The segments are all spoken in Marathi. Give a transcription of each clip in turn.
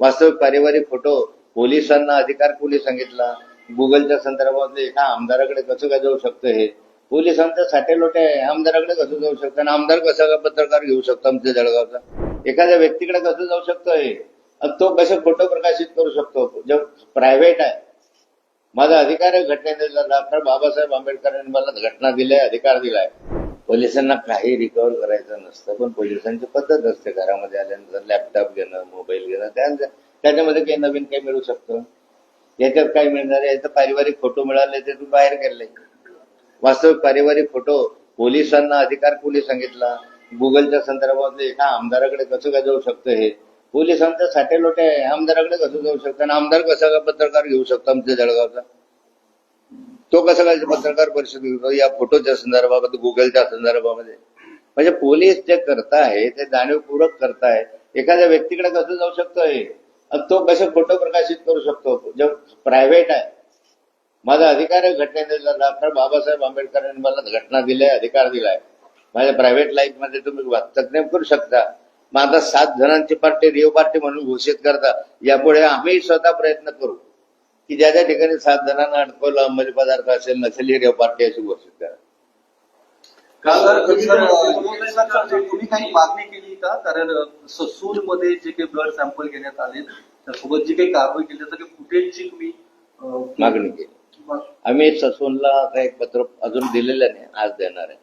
वास्तविक पारिवारिक फोटो पोलिसांना अधिकार कोणी सांगितला? गुगलच्या संदर्भातले एका आमदाराकडे कसं काय जाऊ शकतं हे? पोलिसांचा साठे लोटे आमदाराकडे कसं जाऊ शकतं? आणि आमदार कसा का पत्रकार घेऊ शकतो आमच्या जळगावचा? एखाद्या व्यक्तीकडे कसं जाऊ शकतं हे? तो कसे फोटो प्रकाशित करू शकतो? जे प्रायव्हेट आहे. माझा अधिकार घटनेने दिला डॉक्टर बाबासाहेब आंबेडकरांनी मला घटना दिलाय अधिकार दिलाय. पोलिसांना काही रिकव्हर करायचं नसतं पण पोलिसांची पद्धत असते. घरामध्ये आल्यानंतर लॅपटॉप घेणं मोबाईल घेणं त्या- त्याच्यामध्ये काही नवीन काही मिळू शकतं. याच्यात काय मिळणार याचं पारिवारिक फोटो मिळाले ते तू बाहेर गेले वास्तविक पारिवारिक फोटो पोलिसांना अधिकार कोणी सांगितला? गुगलच्या संदर्भात एका आमदाराकडे कसं काय जाऊ शकतं हे? पोलिसांचा साठेलोटे आहे. आमदाराकडे कसं जाऊ शकतं? आणि आमदार कसा पत्रकार घेऊ शकतो आमच्या जळगावचा? तो कसा काय पत्रकार परिषद घेतो या फोटोच्या संदर्भामध्ये गुगलच्या संदर्भामध्ये. म्हणजे पोलीस जे करताय ते जाणीवपूर्वक करताय एखाद्या व्यक्तीकडे कसं जाऊ शकतो हे? तो कसे फोटो प्रकाशित करू शकतो? जे प्रायव्हेट आहे. माझा अधिकार आहे घटनेने डॉक्टर बाबासाहेब आंबेडकरांनी मला घटना दिलाय अधिकार दिलाय. माझ्या प्रायव्हेट लाईफमध्ये तुम्ही हस्तक्षेप करू शकता. मग आता सात जणांची पार्टी रिओ पार्टी म्हणून घोषित करता. यापुढे आम्ही स्वतः प्रयत्न करू. की ज्या ज्या ठिकाणी सात जणांना अडकवलं अंमली पदार्थ असेल नसेल रिओ पार्टी अशी घोषित करा. तुम्ही काही मागणी केली का? कारण ससूरमध्ये जे काही ब्लड सॅम्पल घेण्यात आले त्यासोबत जी काही कारवाई केली त्याचं काही फुटेजची तुम्ही मागणी केली. आम्ही ससूनला आता एक पत्र अजून दिलेलं नाही आज देणार आहे.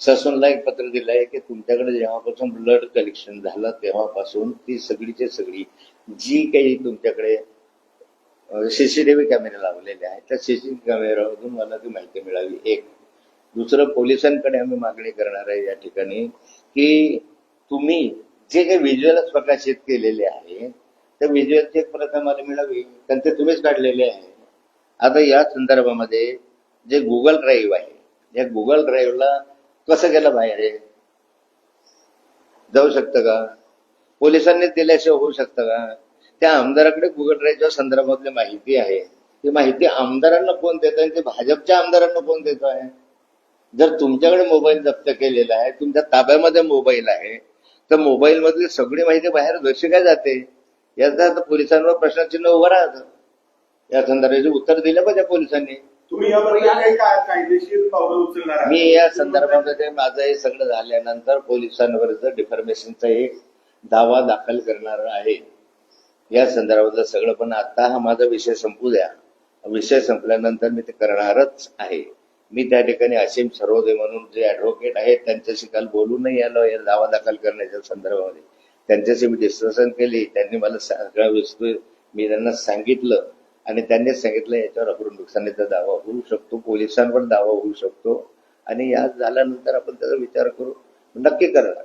ससूनला एक पत्र दिलं आहे की तुमच्याकडे जेव्हापासून ब्लड कलेक्शन झालं तेव्हापासून ती सगळीची सगळी जी काही तुमच्याकडे सीसीटीव्ही कॅमेरे लावलेले आहेत. त्या सीसीटीव्ही कॅमेऱ्यामधून मला ती माहिती मिळावी एक दुसरं पोलिसांकडे आम्ही मागणी करणार आहे या ठिकाणी की तुम्ही जे काही व्हिज्युअल्स प्रकाशित केलेले आहे त्या व्हिज्युअलची एक प्रत आम्हाला मिळावी. कारण ते तुम्हीच काढलेले आहे. आता या संदर्भामध्ये जे गुगल ड्राईव्ह आहे या गुगल ड्राईव्हला कसं गेलं बाहेर? जाऊ शकतं का? पोलिसांनी दिल्याशिवाय होऊ शकतं का? त्या आमदाराकडे गुगल ड्राईव्हच्या संदर्भातली माहिती आहे. ती माहिती आमदारांना कोण देत आहे ते भाजपच्या आमदारांना कोण देत आहे? जर तुमच्याकडे मोबाईल जप्त केलेला आहे तुमच्या ताब्यामध्ये मोबाईल आहे तर मोबाईल मधली सगळी माहिती बाहेर कशी काय जाते? याचा आता पोलिसांवर प्रश्नचिन्ह उभं राहतं. या संदर्भाचे उत्तर दिलं पाहिजे पोलिसांनी? मी या संदर्भामध्ये माझं हे सगळं झाल्यानंतर पोलिसांवरच डिफॉर्मेशनचा एक दावा दाखल करणार आहे. या संदर्भातलं सगळं पण आता हा माझा विषय संपू द्या विषय संपल्यानंतर मी ते करणारच आहे. मी त्या ठिकाणी असीम सर्वोदय म्हणून जे ऍडव्होकेट आहेत त्यांच्याशी काल बोलूनही आलो या दावा दाखल करण्याच्या संदर्भामध्ये. त्यांच्याशी मी डिस्कशन केली त्यांनी मला सगळं विस्तृत मी त्यांना सांगितलं आणि त्यांनीच सांगितलं याच्यावर अक्रूर नुकसानीचा दावा होऊ शकतो पोलिसांवर दावा होऊ शकतो. आणि या झाल्यानंतर आपण त्याचा विचार करू. नक्की करणार